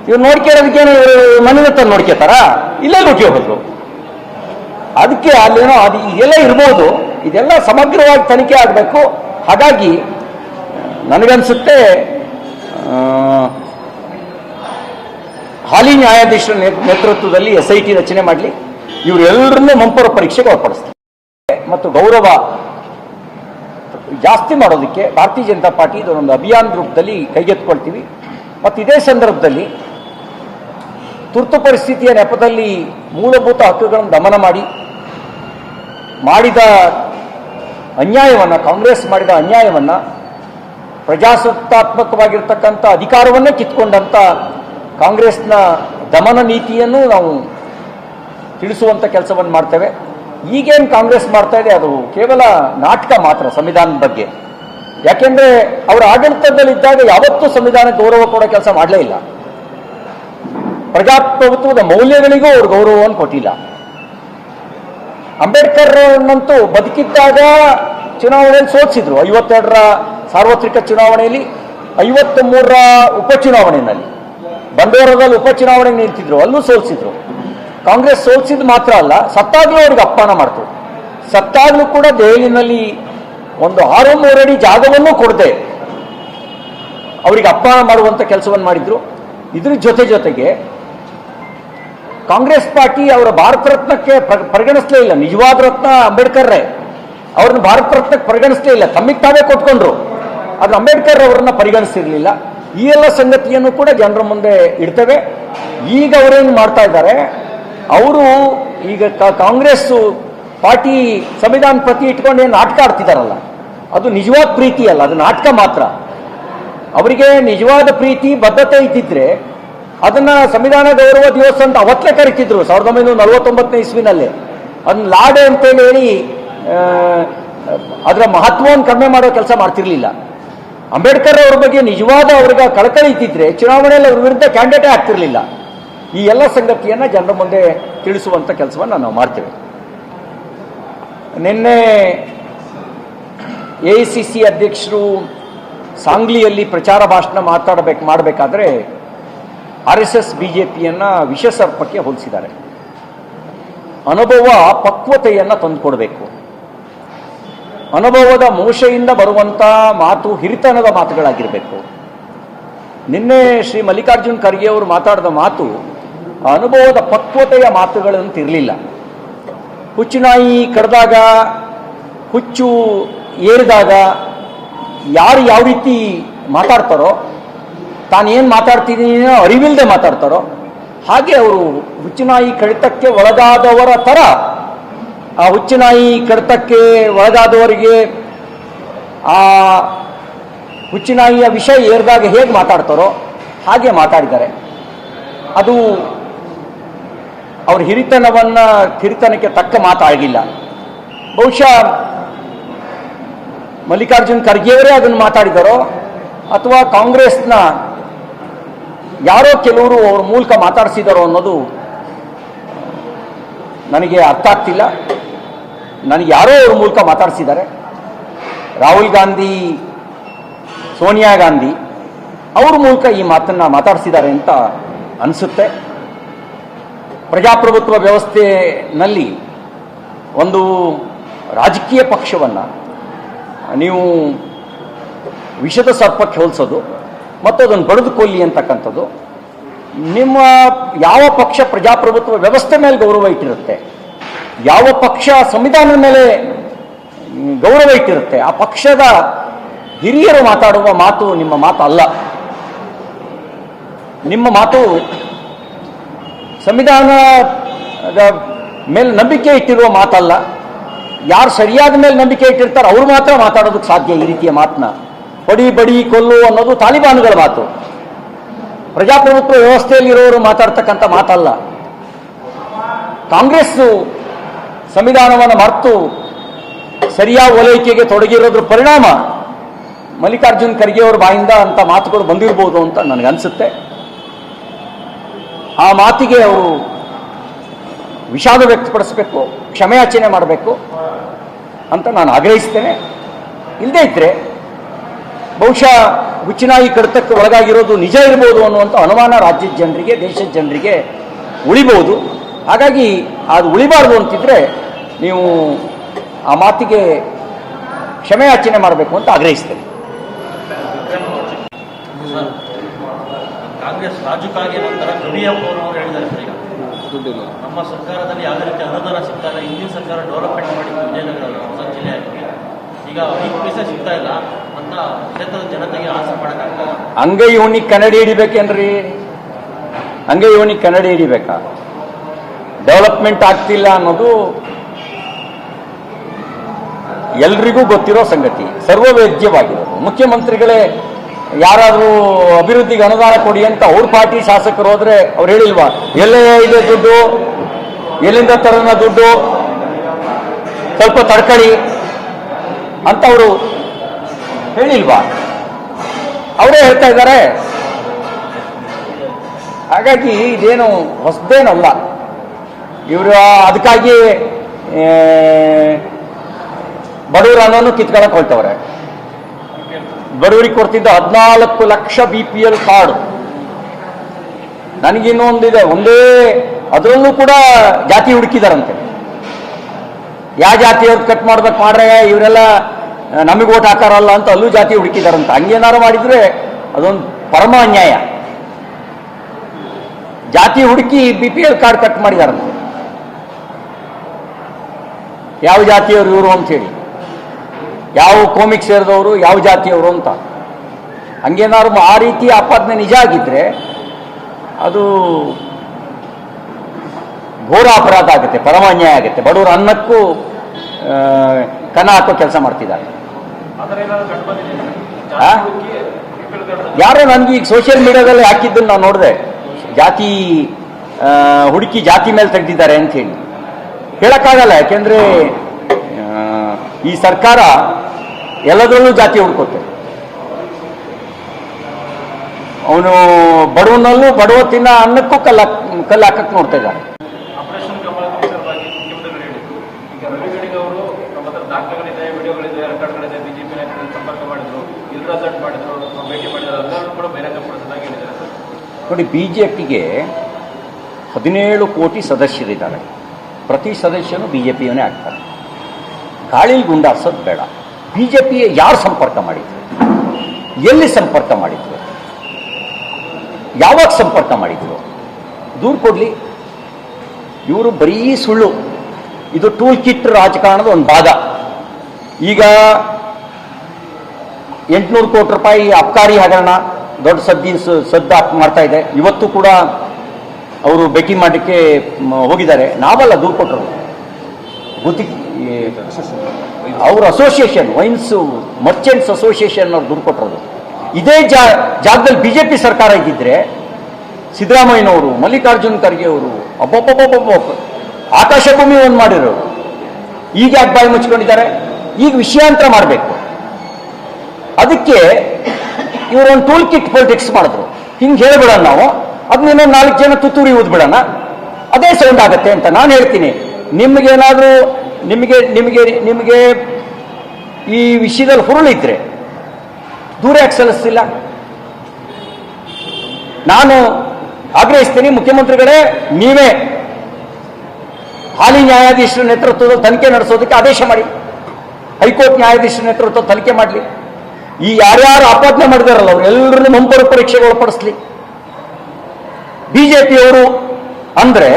ಇವ್ರು ನೋಡ್ಕೊಳೋದಕ್ಕೇನು ಮನೆಯತ್ತ ಮನೆ ತಂದು ನೋಡ್ಕೋತಾರ? ಇಲ್ಲೇ ಲುಟಿ ಹೋದ್ರು ಅದಕ್ಕೆ ಅಲ್ಲೇನೋ ಅದು ಇದೆಲ್ಲ ಇರ್ಬೋದು. ಇದೆಲ್ಲ ಸಮಗ್ರವಾಗಿ ತನಿಖೆ ಆಗಬೇಕು. ಹಾಗಾಗಿ, ನನಗನ್ಸುತ್ತೆ ಹಾಲಿ ನ್ಯಾಯಾಧೀಶರ ನೇತೃತ್ವದಲ್ಲಿ ಎಸ್ ಐ ಟಿ ರಚನೆ ಮಾಡಲಿ. ಇವರೆಲ್ಲರನ್ನೂ ಮಂಪರ ಪರೀಕ್ಷೆಗೆ ಒಳಪಡಿಸ್ತಾರೆ. ಮತ್ತು ಗೌರವ ಜಾಸ್ತಿ ಮಾಡೋದಕ್ಕೆ ಭಾರತೀಯ ಜನತಾ ಪಾರ್ಟಿ ಇದೊಂದು ಅಭಿಯಾನ ರೂಪದಲ್ಲಿ ಕೈಗೆತ್ಕೊಳ್ತೀವಿ ಮತ್ತು ಇದೇ ಸಂದರ್ಭದಲ್ಲಿ ತುರ್ತು ಪರಿಸ್ಥಿತಿಯ ನೆಪದಲ್ಲಿ ಮೂಲಭೂತ ಹಕ್ಕುಗಳನ್ನು ದಮನ ಮಾಡಿ, ಮಾಡಿದ ಅನ್ಯಾಯವನ್ನು, ಕಾಂಗ್ರೆಸ್ ಮಾಡಿದ ಅನ್ಯಾಯವನ್ನು ಪ್ರಜಾಸತ್ತಾತ್ಮಕವಾಗಿರ್ತಕ್ಕಂಥ ಅಧಿಕಾರವನ್ನೇ ಕಿತ್ಕೊಂಡಂಥ ಕಾಂಗ್ರೆಸ್ನ ದಮನ ನೀತಿಯನ್ನು ನಾವು ತಿಳಿಸುವಂಥ ಕೆಲಸವನ್ನು ಮಾಡ್ತೇವೆ. ಈಗೇನು ಕಾಂಗ್ರೆಸ್ ಮಾಡ್ತಾ ಇದೆ, ಅದು ಕೇವಲ ನಾಟಕ ಮಾತ್ರ ಸಂವಿಧಾನದ ಬಗ್ಗೆ. ಯಾಕೆಂದ್ರೆ ಅವರ ಆಡಳಿತದಲ್ಲಿದ್ದಾಗ ಯಾವತ್ತೂ ಸಂವಿಧಾನ ಗೌರವ ಕೊಡೋ ಕೆಲಸ ಮಾಡಲೇ ಇಲ್ಲ. ಪ್ರಜಾಪ್ರಭುತ್ವದ ಮೌಲ್ಯಗಳಿಗೂ ಅವರು ಗೌರವವನ್ನು ಕೊಟ್ಟಿಲ್ಲ. ಅಂಬೇಡ್ಕರ್ ಅನ್ನಂತೂ ಬದುಕಿದ್ದಾಗ ಚುನಾವಣೆಯಲ್ಲಿ ಸೋಚಿಸಿದ್ರು ಐವತ್ತೆರಡರ ಸಾರ್ವತ್ರಿಕ ಚುನಾವಣೆಯಲ್ಲಿ ಐವತ್ತ್ ಮೂರರ ಉಪಚುನಾವಣೆಯಲ್ಲಿ. ಬಂದೋರದಲ್ಲಿ ಉಪಚುನಾವಣೆಗೆ ನಿಂತಿದ್ರು ಅಲ್ಲೂ ಸೋಲಿಸಿದ್ರು. ಕಾಂಗ್ರೆಸ್ ಸೋಲಿಸಿದ್ ಮಾತ್ರ ಅಲ್ಲ, ಸತ್ತಾಗ್ಲೂ ಅವ್ರಿಗೆ ಅಪ್ಪಾನ ಮಾಡ್ತು. ಸತ್ತಾಗ್ಲೂ ಕೂಡ ದೆಹಲಿನಲ್ಲಿ ಒಂದು ಆರು ಮೂರಡಿ ಜಾಗವನ್ನು ಕೊಡದೆ. ಅವರಿಗೆ ಅಪ್ಪಾನ ಮಾಡುವಂತ ಕೆಲಸವನ್ನು ಮಾಡಿದ್ರು. ಇದ್ರ ಜೊತೆ ಜೊತೆಗೆ ಕಾಂಗ್ರೆಸ್ ಪಾರ್ಟಿ ಅವರ ಭಾರತ ರತ್ನಕ್ಕೆ ಪರಿಗಣಿಸಲೇ ಇಲ್ಲ. ನಿಜವಾದ ರತ್ನ ಅಂಬೇಡ್ಕರ್ರೇ. ಅವ್ರನ್ನ ಭಾರತ ರತ್ನಕ್ಕೆ ಪರಿಗಣಿಸಲೇ ಇಲ್ಲ. ತಮ್ಮಿಗೆ ತಾವೇ ಕೊಟ್ಕೊಂಡ್ರು. ಆದ್ರೆ ಅಂಬೇಡ್ಕರ್ ಅವರನ್ನ ಪರಿಗಣಿಸಿರ್ಲಿಲ್ಲ. ಈ ಎಲ್ಲ ಸಂಗತಿಯನ್ನು ಕೂಡ ಜನರ ಮುಂದೆ ಇಡ್ತೇವೆ. ಈಗ ಅವರೇನು ಮಾಡ್ತಾ ಇದ್ದಾರೆ, ಅವರು ಈಗ ಕಾಂಗ್ರೆಸ್ ಪಾರ್ಟಿ ಸಂವಿಧಾನ ಪ್ರತಿ ಇಟ್ಕೊಂಡು ಏನು ನಾಟಕ ಆಡ್ತಿದಾರಲ್ಲ. ಅದು ನಿಜವಾದ ಪ್ರೀತಿ ಅಲ್ಲ, ಅದು ನಾಟಕ ಮಾತ್ರ. ಅವರಿಗೆ ನಿಜವಾದ ಪ್ರೀತಿ, ಬದ್ಧತೆ ಇದ್ದಿದ್ರೆ ಅದನ್ನ ಸಂವಿಧಾನ ಗೌರವ ದಿವಸ ಅಂತ ಅವತ್ತೇ ಕರಿತಿದ್ರು, ಸಾವಿರದ ಒಂಬೈನೂರ ನಲವತ್ತೊಂಬತ್ತನೇ ಇಸ್ವಿನಲ್ಲಿ. ಅದನ್ನ ಲಾಡೆ ಅಂತೇಳಿ ಹೇಳಿ ಅದರ ಮಹತ್ವವನ್ನು ಕಡಿಮೆ ಮಾಡೋ ಕೆಲಸ ಮಾಡ್ತಿರ್ಲಿಲ್ಲ. ಅಂಬೇಡ್ಕರ್ ಅವ್ರ ಬಗ್ಗೆ ನಿಜವಾದ ಅವ್ರಿಗೆ ಕಳಕಳಿ ಇದ್ದಿದ್ರೆ ಚುನಾವಣೆಯಲ್ಲಿ ಅವ್ರ ವಿರುದ್ಧ ಕ್ಯಾಂಡಿಡೇಟ್ ಆಗ್ತಿರ್ಲಿಲ್ಲ. ಈ ಎಲ್ಲ ಸಂಗತಿಯನ್ನ ಜನರ ಮುಂದೆ ತಿಳಿಸುವಂತ ಕೆಲಸವನ್ನು ನಾವು ಮಾಡ್ತೇವೆ. ನಿನ್ನೆ ಎ ಅಧ್ಯಕ್ಷರು ಸಾಂಗ್ಲಿಯಲ್ಲಿ ಪ್ರಚಾರ ಭಾಷಣ ಮಾತಾಡಬೇಕು, ಮಾಡಬೇಕಾದ್ರೆ ಆರ್ ಎಸ್ ಎಸ್ ಬಿಜೆಪಿಯನ್ನ ವಿಷಸರ್ಪಕ್ಕೆ ಹೋಲಿಸಿದ್ದಾರೆ. ಅನುಭವ ಪಕ್ವತೆಯನ್ನು ತಂದುಕೊಡ್ಬೇಕು. ಅನುಭವದ ಮೋಶೆಯಿಂದ ಬರುವಂತ ಮಾತು ಹಿರಿತನದ ಮಾತುಗಳಾಗಿರಬೇಕು. ನಿನ್ನೆ ಶ್ರೀ ಮಲ್ಲಿಕಾರ್ಜುನ್ ಖರ್ಗೆ ಮಾತಾಡಿದ ಮಾತು, ಅನುಭವದ ಪಕ್ವತೆಯ ಮಾತುಗಳಂತಿರಲಿಲ್ಲ. ಹುಚ್ಚುನಾಯಿ ಕಡ್ದಾಗ, ಹುಚ್ಚು ಏರಿದಾಗ ಯಾರು ಯಾವ ರೀತಿ ಮಾತಾಡ್ತಾರೋ, ತಾನೇನು ಮಾತಾಡ್ತಿದ್ದೀನೋ ಅರಿವಿಲ್ಲದೆ ಮಾತಾಡ್ತಾರೋ, ಹಾಗೆ ಅವರು ಹುಚ್ಚುನಾಯಿ ಕಡಿತಕ್ಕೆ ಒಳಗಾದವರ ಥರ ಆ ಹುಚ್ಚುನಾಯಿ ಕಡಿತಕ್ಕೆ ಒಳಗಾದವರಿಗೆ ಆ ಹುಚ್ಚುನಾಯಿಯ ವಿಷಯ ಏರಿದಾಗ ಹೇಗೆ ಮಾತಾಡ್ತಾರೋ ಹಾಗೆ ಮಾತಾಡಿದ್ದಾರೆ. ಅದು ಅವ್ರ ಹಿರಿತನವನ್ನ ಕಿರಿತನಕ್ಕೆ ತಕ್ಕ ಮಾತಾಡಲಿಲ್ಲ ಬಹುಶಃ ಮಲ್ಲಿಕಾರ್ಜುನ್ ಖರ್ಗೆಯವರೇ ಅದನ್ನು ಮಾತಾಡಿದಾರೋ ಅಥವಾ ಕಾಂಗ್ರೆಸ್ನ ಯಾರೋ ಕೆಲವರು ಅವ್ರ ಮೂಲಕ ಮಾತಾಡಿಸಿದಾರೋ ಅನ್ನೋದು ನನಗೆ ಅರ್ಥ ಆಗ್ತಿಲ್ಲ. ನನಗೆ ಯಾರೋ ಅವ್ರ ಮೂಲಕ ಮಾತಾಡಿಸಿದ್ದಾರೆ. ರಾಹುಲ್ ಗಾಂಧಿ, ಸೋನಿಯಾ ಗಾಂಧಿ ಅವ್ರ ಮೂಲಕ ಈ ಮಾತನ್ನು ಮಾತಾಡಿಸಿದ್ದಾರೆ ಅಂತ ಅನಿಸುತ್ತೆ. ಪ್ರಜಾಪ್ರಭುತ್ವ ವ್ಯವಸ್ಥೆನಲ್ಲಿ ಒಂದು ರಾಜಕೀಯ ಪಕ್ಷವನ್ನು ನೀವು ವಿಷದ ಸರ್ಪಕ್ಕೆ ಹೋಲಿಸೋದು ಮತ್ತು ಅದನ್ನು ಬಡಿದು ಕೊಲ್ಲಿ ಅಂತಕ್ಕಂಥದ್ದು ನಿಮ್ಮ ಯಾವ ಪಕ್ಷ ಪ್ರಜಾಪ್ರಭುತ್ವ ವ್ಯವಸ್ಥೆ ಮೇಲೆ ಗೌರವ ಇಟ್ಟಿರುತ್ತೆ ಯಾವ ಪಕ್ಷ ಸಂವಿಧಾನದ ಮೇಲೆ ಗೌರವ ಇಟ್ಟಿರುತ್ತೆ, ಆ ಪಕ್ಷದ ಹಿರಿಯರು ಮಾತಾಡುವ ಮಾತು ನಿಮ್ಮ ಮಾತು ಅಲ್ಲ ನಿಮ್ಮ ಮಾತು ಸಂವಿಧಾನದ ಮೇಲೆ ನಂಬಿಕೆ ಇಟ್ಟಿರುವ ಮಾತಲ್ಲ. ಯಾರು ಸರಿಯಾದ ಮೇಲೆ ನಂಬಿಕೆ ಇಟ್ಟಿರ್ತಾರೆ ಅವ್ರು ಮಾತ್ರ ಮಾತಾಡೋದಕ್ಕೆ ಸಾಧ್ಯ ಈ ರೀತಿಯ ಮಾತನ್ನ ಬಡಿ ಬಡಿ, ಕೊಲ್ಲು ಅನ್ನೋದು ತಾಲಿಬಾನುಗಳ ಮಾತು. ಪ್ರಜಾಪ್ರಭುತ್ವ ವ್ಯವಸ್ಥೆಯಲ್ಲಿರೋರು ಮಾತಾಡ್ತಕ್ಕಂಥ ಮಾತಲ್ಲ. ಕಾಂಗ್ರೆಸ್ಸು ಸಂವಿಧಾನವನ್ನು ಮರೆತು ಸರಿಯಾ ಓಲೈಕೆಗೆ ತೊಡಗಿರೋದ್ರ ಪರಿಣಾಮ ಮಲ್ಲಿಕಾರ್ಜುನ್ ಖರ್ಗೆ ಅವ್ರ ಬಾಯಿಂದ ಅಂತ ಮಾತುಗಳು ಬಂದಿರ್ಬೋದು ಅಂತ ನನಗನ್ಸುತ್ತೆ ಆ ಮಾತಿಗೆ ಅವರು ವಿಷಾದ ವ್ಯಕ್ತಪಡಿಸಬೇಕು ಕ್ಷಮೆಯಾಚನೆ ಮಾಡಬೇಕು ಅಂತ ನಾನು ಆಗ್ರಹಿಸ್ತೇನೆ. ಇಲ್ಲದೇ ಇದ್ರೆ ಬಹುಶಃ ಹುಚ್ಚಿನಾಯಿ ಕಡಿತಕ್ಕೆ ಒಳಗಾಗಿರೋದು ನಿಜ ಇರ್ಬೋದು ಅನ್ನುವಂಥ ಅನುಮಾನ ರಾಜ್ಯದ ಜನರಿಗೆ, ದೇಶದ ಜನರಿಗೆ ಉಳಿಬಹುದು ಹಾಗಾಗಿ ಅದು ಉಳಿಬಾರ್ದು ಅಂತಿದ್ರೆ ನೀವು ಆ ಮಾತಿಗೆ ಕ್ಷಮೆಯಾಚನೆ ಮಾಡಬೇಕು ಅಂತ ಆಗ್ರಹಿಸ್ತೇನೆ. ಕಾಂಗ್ರೆಸ್ ರಾಜಕಾಗಿ ನಂತರ ಕರಿಯಪ್ಪ ಅವರು ಹೇಳಿದ್ದಾರೆ ಸರ್ ಈಗ. ನಮ್ಮ ಸರ್ಕಾರದಲ್ಲಿ ಯಾವುದೇ ರೀತಿ ಅನುದಾನ ಸಿಗ್ತಾ ಇಲ್ಲ ಹಿಂದಿನ ಸರ್ಕಾರ ಡೆವಲಪ್ಮೆಂಟ್ ಮಾಡಿದ ವಿಜಯನಗರ ಹೊಸ ಜಿಲ್ಲೆಯಾಗಿ. ಈಗ ಐದು ಪೈಸೆ ಸಿಗ್ತಾ ಇಲ್ಲ ಅಂತ ಕ್ಷೇತ್ರದ ಜನತೆಗೆ ಆಸೆ ಮಾಡೋಕ್ಕಾಗಲ್ಲ ಅಂಗೈ ಯೋನಿ ಕನ್ನಡಿ ಹಿಡಿಬೇಕೇನ್ರಿ? ಅಂಗೈ ಯೋನಿ ಕನ್ನಡಿ ಹಿಡಿಬೇಕಾ? ಡೆವಲಪ್ಮೆಂಟ್ ಆಗ್ತಿಲ್ಲ ಅನ್ನೋದು ಎಲ್ರಿಗೂ ಗೊತ್ತಿರೋ ಸಂಗತಿ ಸರ್ವವೇದ್ಯವಾಗಿರೋದು ಮುಖ್ಯಮಂತ್ರಿಗಳೇ ಯಾರಾದರೂ ಅಭಿವೃದ್ಧಿಗೆ ಅನುದಾನ ಕೊಡಿ ಅಂತ ಅವ್ರ ಪಾರ್ಟಿ ಶಾಸಕರು ಹೋದ್ರೆ ಅವ್ರು ಹೇಳಿಲ್ವಾ, ಎಲ್ಲೇ ಇದೆ ದುಡ್ಡು, ಎಲ್ಲಿಂದ ತರನ ದುಡ್ಡು, ಸ್ವಲ್ಪ ತರ್ಕಳಿ ಅಂತ ಅವರು ಹೇಳಿಲ್ವಾ? ಅವರೇ ಹೇಳ್ತಾ ಇದ್ದಾರೆ. ಹಾಗಾಗಿ ಇದೇನು ಹೊಸದೇನಲ್ಲ. ಇವರು ಅದಕ್ಕಾಗಿ ಬಡವರು ಅನ್ನೋನು ಕಿತ್ಕೊಳಕ್ ಹೊಳ್ತವ್ರೆ ಬಡವರಿಗೆ ಕೊಡ್ತಿದ್ದ ಹದಿನಾಲ್ಕು lakh B P L card ನನಗಿನ್ನೊಂದಿದೆ ಒಂದೇ, ಅದರಲ್ಲೂ ಕೂಡ ಜಾತಿ ಹುಡುಕಿದಾರಂತೆ. ಯಾವ ಜಾತಿಯವ್ರು ಕಟ್ ಮಾಡ್ಬೇಕು ಮಾಡ್ರೆ ಇವರೆಲ್ಲ ನಮಗೆ ಓಟ್ ಹಾಕಾರಲ್ಲ ಅಂತ ಅಲ್ಲೂ ಜಾತಿ ಹುಡುಕಿದಾರಂತ. ಹಂಗೇನಾರು ಮಾಡಿದ್ರೆ ಅದೊಂದು ಪರಮ ಅನ್ಯಾಯ ಜಾತಿ ಹುಡುಕಿ B P L card cut ಮಾಡಿದಾರಂತೆ. ಯಾವ ಜಾತಿಯವರು ಇವರು ಅಂತೇಳಿ ಯಾವ ಕೋಮಿಕ್ ಸೇರಿದವರು ಯಾವ ಜಾತಿಯವರು ಅಂತ. ಹಂಗೇನಾದ್ರು ಆ ರೀತಿ ಆಪಾದನೆ ನಿಜ ಆಗಿದ್ರೆ ಅದು ಘೋರ ಅಪರಾಧ ಆಗುತ್ತೆ ಪರಮ ಅನ್ಯಾಯ ಆಗುತ್ತೆ. ಬಡವರು ಅನ್ನಕ್ಕೂ ಕನ ಹಾಕೋ ಕೆಲಸ ಮಾಡ್ತಿದ್ದಾರೆ. ಯಾರೋ ನನಗೆ ಈಗ ಸೋಷಿಯಲ್ ಮೀಡಿಯಾದಲ್ಲಿ ಹಾಕಿದ್ದನ್ನು ನಾನು ನೋಡಿದೆ. ಜಾತಿ ಹುಡುಕಿ ಜಾತಿ ಮೇಲೆ ತೆಗೆದಿದ್ದಾರೆ ಅಂತ ಹೇಳಿ. ಹೇಳಕ್ಕಾಗಲ್ಲ ಯಾಕೆಂದ್ರೆ ಈ ಸರ್ಕಾರ ಎಲ್ಲದರಲ್ಲೂ ಜಾತಿ ಹುಡ್ಕೋತೆ ಅವನು ಬಡವನಲ್ಲೂ ಬಡವ ತಿನ್ನ ಅನ್ನಕ್ಕೂ ಕಲ್ಲ ಕಲ್ಲು ಹಾಕಕ್ಕೆ ನೋಡ್ತಾ ಇದ್ದಾರೆ ನೋಡಿ ಬಿಜೆಪಿಗೆ ಹದಿನೇಳು ಕೋಟಿ ಸದಸ್ಯರಿದ್ದಾರೆ. ಪ್ರತಿ ಸದಸ್ಯನು ಬಿ ಜೆ ಪಿಯವನೇ ಆಗ್ತಾರೆ. ಗಾಳಿಲಿ ಗುಂಡಾರ್ಸೋದು ಬೇಡ. ಬಿ ಜೆ ಪಿಯ ಯಾರು ಸಂಪರ್ಕ ಮಾಡಿದ್ರು? ಎಲ್ಲಿ ಸಂಪರ್ಕ ಮಾಡಿದ್ರು? ಯಾವಾಗ ಸಂಪರ್ಕ ಮಾಡಿದ್ರು? ದೂರು ಕೊಡಲಿ. ಇವರು ಬರೀ ಸುಳ್ಳು. ಇದು ಟೂಲ್ ಕಿಟ್ ರಾಜಕಾರಣದ ಒಂದು ಭಾಗ. ಈಗ ಎಂಟುನೂರು ಕೋಟಿ ರೂಪಾಯಿ ಅಬ್ಕಾರಿ ಹಗರಣ ದೊಡ್ಡ ಸದ್ದಿ ಸದ್ದು ಮಾಡ್ತಾ ಇದೆ. ಇವತ್ತು ಕೂಡ ಅವರು ಭೇಟಿ ಮಾಡಲಿಕ್ಕೆ ಹೋಗಿದ್ದಾರೆ. ನಾವಲ್ಲ ದೂರು ಕೊಟ್ಟರು. ಗುತ್ತಿ ಅವ್ರ ಅಸೋಸಿಯೇಷನ್ ವೈನ್ಸ್, ಮರ್ಚೆಂಟ್ಸ್ ಅಸೋಸಿಯೇಷನ್ ಅವ್ರು ದೂರು ಕೊಟ್ಟರು. ಇದೇ ಜಾ, ಜಾಗದಲ್ಲಿ ಬಿ ಜೆ ಪಿ ಸರ್ಕಾರ ಇದ್ದಿದ್ರೆ, ಸಿದ್ದರಾಮಯ್ಯನವರು, ಮಲ್ಲಿಕಾರ್ಜುನ್ ಖರ್ಗೆ ಅವರು ಆಕಾಶ ಭೂಮಿ ಒಂದು ಮಾಡಿರೋರು ಈಗ ಯಾಕೆ ಬಾಯಿ ಮುಚ್ಕೊಂಡಿದ್ದಾರೆ? ಈಗ ವಿಷಯಾಂತರ ಮಾಡಬೇಕು. ಅದಕ್ಕೆ ಇವರೊಂದು ಟೂಲ್ ಕಿಟ್ ಪೊಲಿಟಿಕ್ಸ್ ಮಾಡಿದ್ರು. ಹಿಂಗೆ ಹೇಳ್ಬಿಡೋಣ ನಾವು. ಅದನ್ನ ನಾಲ್ಕು ಜನ ತುತ್ತೂರಿ ಊದ್ಬಿಡೋಣ ಅದೇ ಸೌಂಡ್ ಆಗುತ್ತೆ ಅಂತ ನಾನು ಹೇಳ್ತೀನಿ. ನಿಮಗೇನಾದರೂ ನಿಮಗೆ ನಿಮಗೆ ನಿಮಗೆ ಈ ವಿಷಯದಲ್ಲಿ ಹುರುಳಿದ್ರೆ ದೂರ ಯಾಕೆ ಸಲ್ಲಿಸ್ತಿಲ್ಲ? ನಾನು ಆಗ್ರಹಿಸ್ತೀನಿ ಮುಖ್ಯಮಂತ್ರಿಗಳೇ, ನೀವೇ ಹಾಲಿ ನ್ಯಾಯಾಧೀಶರ ನೇತೃತ್ವದಲ್ಲಿ ತನಿಖೆ ನಡೆಸೋದಕ್ಕೆ ಆದೇಶ ಮಾಡಿ. ಹೈಕೋರ್ಟ್ ನ್ಯಾಯಾಧೀಶರ ನೇತೃತ್ವ ತನಿಖೆ ಮಾಡಲಿ. ಈ ಯಾರ್ಯಾರು ಆಪಾದನೆ ಮಾಡಿದಾರಲ್ಲ ಅವ್ರು ಎಲ್ಲರನ್ನೂ ಮುಂಬರುವ ಪರೀಕ್ಷೆಗೆ ಒಳಪಡಿಸ್ಲಿ. ಬಿಜೆಪಿಯವರು ಅಂದ್ರೆ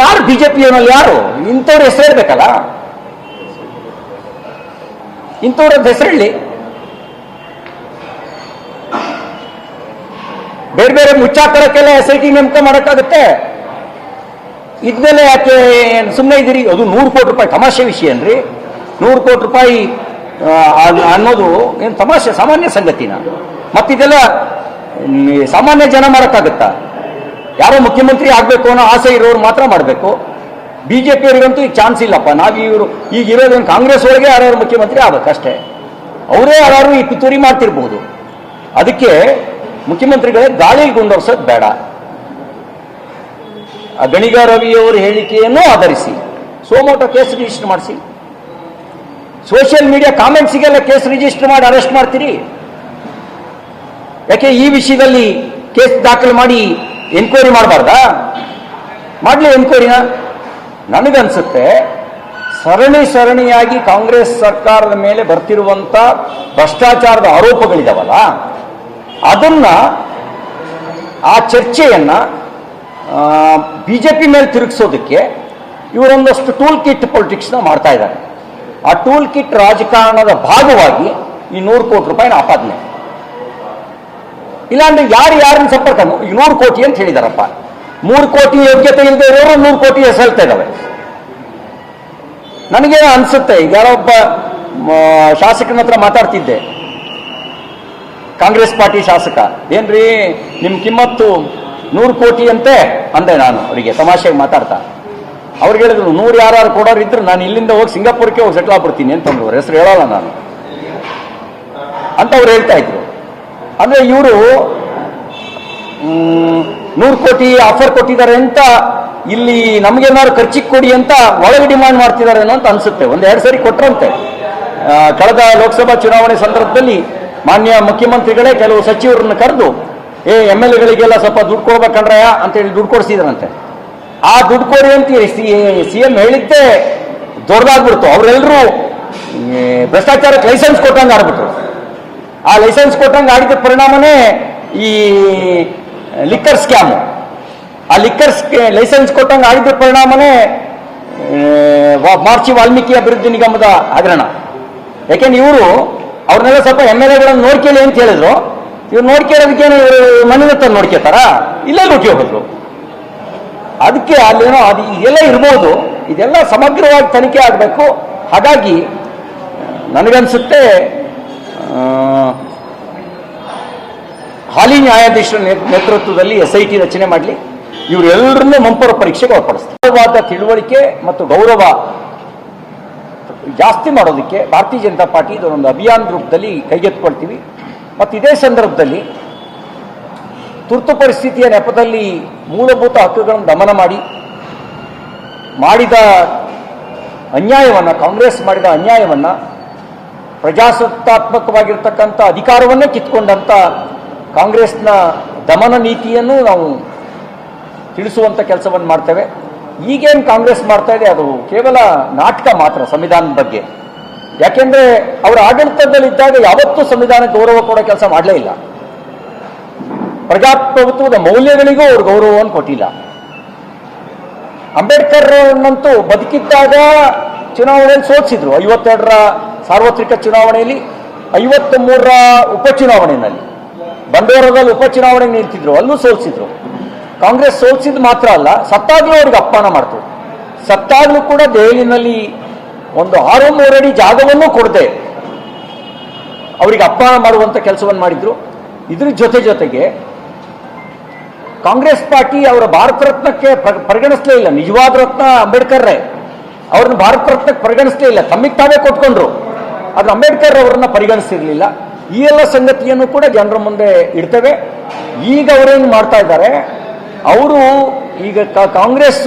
ಯಾರು ಬಿಜೆಪಿಯವರಲ್ಲಿ ಯಾರು? ಇಂಥವ್ರ ಹೆಸರು ಹೇಳ್ಬೇಕಲ್ಲ? ಇಂಥವ್ರದ್ದು ಹೆಸರಿಳ್ಳಿ ಬೇರೆ ಬೇರೆ ಮುಚ್ಚಾಕಳಕ್ಕೆಲ್ಲ ಎಸ್ ಐ ಟಿ ನೇಮಕ ಮಾಡೋಕ್ಕಾಗುತ್ತೆ. ಇದ್ಮೇಲೆ ಯಾಕೆ ಸುಮ್ಮನೆ ಇದ್ದೀರಿ? ಅದು ನೂರು ಕೋಟಿ ರೂಪಾಯಿ ತಮಾಷೆ ವಿಷಯ ಅನ್ರಿ ನೂರು ಕೋಟಿ ರೂಪಾಯಿ ಅನ್ನೋದು ಏನು ತಮಾಷೆ, ಸಾಮಾನ್ಯ ಸಂಗತಿನ? ಮತ್ತಿದೆಲ್ಲ ಸಾಮಾನ್ಯ ಜನ ಮಾಡೋಕ್ಕಾಗತ್ತಾ ಯಾರೋ ಮುಖ್ಯಮಂತ್ರಿ ಆಗಬೇಕು ಅನ್ನೋ ಆಸೆ ಇರೋರು ಮಾತ್ರ ಮಾಡಬೇಕು. ಬಿ ಜೆ ಪಿಯವರಿಗಂತೂ ಈಗ ಚಾನ್ಸ್ ಇಲ್ಲಪ್ಪ. ನಾವು ಇವರು ಈಗ ಇರೋದೇನು ಕಾಂಗ್ರೆಸ್ ಒಳಗೆ ಯಾರ್ಯಾರು ಮುಖ್ಯಮಂತ್ರಿ ಆಗ್ಬೇಕಷ್ಟೇ. ಅವರೇ ಯಾರು ಈ ಪಿತೂರಿ ಮಾಡ್ತಿರ್ಬೋದು. ಅದಕ್ಕೆ ಮುಖ್ಯಮಂತ್ರಿಗಳೇ ಗಾಳಿ ಗುಂಡೋರ್ಸೋದು ಬೇಡ. ಗಣಿಗ ರವಿಯವರ ಹೇಳಿಕೆಯನ್ನು ಆಧರಿಸಿ, ಸೋಮೋಟೋ ಕೇಸ್ ರಿಜಿಸ್ಟರ್ ಮಾಡಿಸಿ. ಸೋಷಿಯಲ್ ಮೀಡಿಯಾ ಕಾಮೆಂಟ್ಸಿಗೆಲ್ಲ ಕೇಸ್ ರಿಜಿಸ್ಟರ್ ಮಾಡಿ ಅರೆಸ್ಟ್ ಮಾಡ್ತೀರಿ? ಯಾಕೆ ಈ ವಿಷಯದಲ್ಲಿ ಕೇಸ್ ದಾಖಲು ಮಾಡಿ ಎನ್ಕ್ವೈರಿ ಮಾಡಬಾರ್ದಾ? ಮಾಡಲಿ ಎನ್ಕ್ವೈರಿನ. ನನಗನ್ಸುತ್ತೆ ಸರಣಿ ಸರಣಿಯಾಗಿ ಕಾಂಗ್ರೆಸ್ ಸರ್ಕಾರದ ಮೇಲೆ ಬರ್ತಿರುವಂತ ಭ್ರಷ್ಟಾಚಾರದ ಆರೋಪಗಳಿದಾವಲ್ಲ, ಅದನ್ನ ಆ ಚರ್ಚೆಯನ್ನ ಬಿಜೆಪಿ ಮೇಲೆ ತಿರುಗಿಸೋದಕ್ಕೆ ಇವರೊಂದಷ್ಟು ಟೂಲ್ ಕಿಟ್ ಪೊಲಿಟಿಕ್ಸ್ನ ಮಾಡ್ತಾ ಇದ್ದಾರೆ. ಆ ಟೂಲ್ ಕಿಟ್ ರಾಜಕಾರಣದ ಭಾಗವಾಗಿ ಈ ನೂರು ಕೋಟಿ ರೂಪಾಯಿನ ಆಪಾದನೆ. ಇಲ್ಲಾಂದ್ರೆ ಯಾರು ಯಾರನ್ನ ಸಂಪರ್ಕ ಈಗ ನೂರು ಕೋಟಿ ಅಂತ ಹೇಳಿದಾರಪ್ಪ. ಮೂರು ಕೋಟಿ ಯೋಗ್ಯತೆ ಇಲ್ಲದೆ ಇರೋರು ನೂರು ಕೋಟಿ ಹೆಸಳ್ತಾ ಇದ್ದಾವೆ ನನಗೆ ಅನ್ಸುತ್ತೆ, ಈಗ ಯಾರೊಬ್ಬ ಶಾಸಕನ ಹತ್ರ ಮಾತಾಡ್ತಿದ್ದೆ. ಕಾಂಗ್ರೆಸ್ ಪಾರ್ಟಿ ಶಾಸಕ. ಏನ್ರಿ, ನಿಮ್ ಕಿಮ್ಮತ್ತು ನೂರು ಕೋಟಿ ಅಂತೆ? ಅಂದೆ ನಾನು ಅವರಿಗೆ ತಮಾಷೆಗೆ ಮಾತಾಡ್ತಾ. ಅವ್ರಿಗೆ ಹೇಳಿದ್ರು, ನೂರು ಯಾರು ಕೊಡೋರು ಇದ್ರು, ನಾನು ಇಲ್ಲಿಂದ ಹೋಗಿ ಸಿಂಗಾಪುರಕ್ಕೆ ಹೋಗಿ ಸೆಟ್ಲ್ ಆಗ್ಬಿಡ್ತೀನಿ ಅಂತಂದ್ರು. ಹೆಸರು ಹೇಳಲ್ಲ ನಾನು. ಅಂತ ಅವ್ರು ಹೇಳ್ತಾ ಇದ್ರು. ಅಂದ್ರೆ ಇವರು ನೂರು ಕೋಟಿ ಆಫರ್ ಕೊಟ್ಟಿದ್ದಾರೆ ಅಂತ ಇಲ್ಲಿ ನಮಗೇನಾದ್ರು ಖರ್ಚಿಗೆ ಕೊಡಿ ಅಂತ ಒಳಗೆ ಡಿಮಾಂಡ್ ಮಾಡ್ತಿದ್ದಾರೆ ಅಂತ ಅನ್ಸುತ್ತೆ. ಒಂದ್ ಎರಡು ಸರಿ ಕೊಟ್ರಂತೆ. ಕಳೆದ ಲೋಕಸಭಾ ಚುನಾವಣೆ ಸಂದರ್ಭದಲ್ಲಿ ಮಾನ್ಯ ಮುಖ್ಯಮಂತ್ರಿಗಳೇ ಕೆಲವು ಸಚಿವರನ್ನ ಕರೆದು, ಏ, ಎಂ ಎಲ್ ಎಗಳಿಗೆಲ್ಲ ಸ್ವಲ್ಪ ದುಡ್ಡು ಕೊಡ್ಬೇಕಂಡ್ರಯ ಅಂತೇಳಿ ದುಡ್ಡು ಕೊಡಿಸಿದ್ರಂತೆ. ಆ ದುಡ್ಡು ಕೊಡಿ ಅಂತ ಸಿ ಎಂ ಹೇಳಿದ್ದೆ ದೊಡ್ಡದಾಗ್ಬಿಡ್ತು ಅವರೆಲ್ಲರೂ ಭ್ರಷ್ಟಾಚಾರಕ್ಕೆ ಲೈಸೆನ್ಸ್ ಕೊಟ್ಟಂಗೆ ಆಡ್ಬಿಟ್ರು ಆ ಲೈಸೆನ್ಸ್ ಕೊಟ್ಟಂಗೆ ಆಡಿದ ಪರಿಣಾಮನೇ ಈ ಲಿಕ್ಕರ್ ಸ್ಕ್ಯಾಮು ಆ ಲಿಕ್ಕರ್ ಲೈಸೆನ್ಸ್ ಕೊಟ್ಟಂಗೆ ಆಡಿದ ಪರಿಣಾಮನೇ ಮಾರ್ಚಿ ವಾಲ್ಮೀಕಿ ಅಭಿವೃದ್ಧಿ ನಿಗಮದ ಹಗರಣ. ಯಾಕೆಂದ್ರೆ ಇವರು, ಅವ್ರನ್ನೆಲ್ಲ ಸ್ವಲ್ಪ ಎಂ ಎಲ್ ಎಗಳನ್ನು ನೋಡ್ಕೊಳ್ಳಿ ಅಂತ ಹೇಳಿದ್ರು. ಇವ್ರು ನೋಡ್ಕೊಳ್ಳೋದಕ್ಕೇನು ಇವರು ಮನೆಯ ತಂದು ನೋಡ್ಕೋತಾರ ಇಲ್ಲೇ ಲೂಟಿ ಹೋಗಿದ್ರು. ಅದಕ್ಕೆ ಅಲ್ಲೇನೋ ಅದು ಇದೆಲ್ಲ ಇರ್ಬೋದು. ಇದೆಲ್ಲ ಸಮಗ್ರವಾಗಿ ತನಿಖೆ ಆಗಬೇಕು. ಹಾಗಾಗಿ ನನಗನ್ಸುತ್ತೆ ಹಾಲಿ ನ್ಯಾಯಾಧೀಶರ ನೇತೃತ್ವದಲ್ಲಿ ಎಸ್ ಐ ಟಿ ರಚನೆ ಮಾಡಲಿ. ಇವರೆಲ್ಲರನ್ನೂ ಮಂಪರ ಪರೀಕ್ಷೆಗೆ ಒಳಪಡಿಸ್ತಾರೆ. ತಿಳುವಳಿಕೆ ಮತ್ತು ಗೌರವ ಜಾಸ್ತಿ ಮಾಡೋದಕ್ಕೆ ಭಾರತೀಯ ಜನತಾ ಪಾರ್ಟಿ ಇದೊಂದು ಅಭಿಯಾನ ರೂಪದಲ್ಲಿ ಕೈಗೆತ್ತಿಕೊಳ್ತೀವಿ. ಮತ್ತು ಇದೇ ಸಂದರ್ಭದಲ್ಲಿ ತುರ್ತು ಪರಿಸ್ಥಿತಿಯ ನೆಪದಲ್ಲಿ ಮೂಲಭೂತ ಹಕ್ಕುಗಳನ್ನು ದಮನ ಮಾಡಿ, ಮಾಡಿದ ಅನ್ಯಾಯವನ್ನು, ಕಾಂಗ್ರೆಸ್ ಮಾಡಿದ ಅನ್ಯಾಯವನ್ನು ಪ್ರಜಾಸತ್ತಾತ್ಮಕವಾಗಿರ್ತಕ್ಕಂಥ ಅಧಿಕಾರವನ್ನೇ ಕಿತ್ಕೊಂಡಂಥ ಕಾಂಗ್ರೆಸ್ನ ದಮನ ನೀತಿಯನ್ನು ನಾವು ತಿಳಿಸುವಂಥ ಕೆಲಸವನ್ನು ಮಾಡ್ತೇವೆ. ಈಗೇನು ಕಾಂಗ್ರೆಸ್ ಮಾಡ್ತಾ ಇದೆ, ಅದು ಕೇವಲ ನಾಟಕ ಮಾತ್ರ ಸಂವಿಧಾನದ ಬಗ್ಗೆ. ಯಾಕೆಂದ್ರೆ ಅವರ ಆಡಳಿತದಲ್ಲಿದ್ದಾಗ ಯಾವತ್ತೂ ಸಂವಿಧಾನ ಗೌರವ ಕೊಡೋ ಕೆಲಸ ಮಾಡಲೇ ಇಲ್ಲ. ಪ್ರಜಾಪ್ರಭುತ್ವದ ಮೌಲ್ಯಗಳಿಗೂ ಅವರು ಗೌರವವನ್ನು ಕೊಟ್ಟಿಲ್ಲ. ಅಂಬೇಡ್ಕರ್ ಬದುಕಿದ್ದಾಗ ಚುನಾವಣೆಯಲ್ಲಿ ಸೋಲಿಸಿದ್ರು ಐವತ್ತೆರಡರ ಸಾರ್ವತ್ರಿಕ ಚುನಾವಣೆಯಲ್ಲಿ ಐವತ್ತ್ ಮೂರರ ಉಪಚುನಾವಣೆಯಲ್ಲಿ. ಬಂಡೋರದಲ್ಲಿ ಉಪಚುನಾವಣೆಗೆ ನಿಲ್ತಿದ್ರು, ಅಲ್ಲೂ ಸೋಲಿಸಿದ್ರು. ಕಾಂಗ್ರೆಸ್ ಸೋಲಿಸಿದ್ ಮಾತ್ರ ಅಲ್ಲ, ಸತ್ತಾಗ್ಲೂ ಅವ್ರಿಗೆ ಅಪಮಾನ ಮಾಡ್ತು. ಸತ್ತಾಗ್ಲೂ ಕೂಡ ದೆಹಲಿನಲ್ಲಿ ಒಂದು ಆರು ಮೂರಡಿ ಜಾಗವನ್ನು ಕೊಡದೆ. ಅವರಿಗೆ ಅಪಮಾನ ಮಾಡುವಂತ ಕೆಲಸವನ್ನು ಮಾಡಿದ್ರು. ಇದ್ರ ಜೊತೆ ಜೊತೆಗೆ ಕಾಂಗ್ರೆಸ್ ಪಾರ್ಟಿ ಅವರ ಭಾರತ ರತ್ನಕ್ಕೆ ಪರಿಗಣಿಸಲೇ ಇಲ್ಲ. ನಿಜವಾದ ರತ್ನ ಅಂಬೇಡ್ಕರ್ರೇ. ಅವ್ರನ್ನ ಭಾರತ ರತ್ನಕ್ಕೆ ಪರಿಗಣಿಸಲೇ ಇಲ್ಲ. ತಮ್ಮಿಗೆ ತಾವೇ ಕೊಟ್ಕೊಂಡ್ರು. ಆದ್ರೆ ಅಂಬೇಡ್ಕರ್ ಅವರನ್ನ ಪರಿಗಣಿಸಿರ್ಲಿಲ್ಲ. ಈ ಎಲ್ಲ ಸಂಗತಿಯನ್ನು ಕೂಡ ಜನರ ಮುಂದೆ ಇಡ್ತೇವೆ. ಈಗ ಅವರೇನು ಮಾಡ್ತಾ ಇದ್ದಾರೆ, ಅವರು ಈಗ ಕಾ- ಕಾಂಗ್ರೆಸ್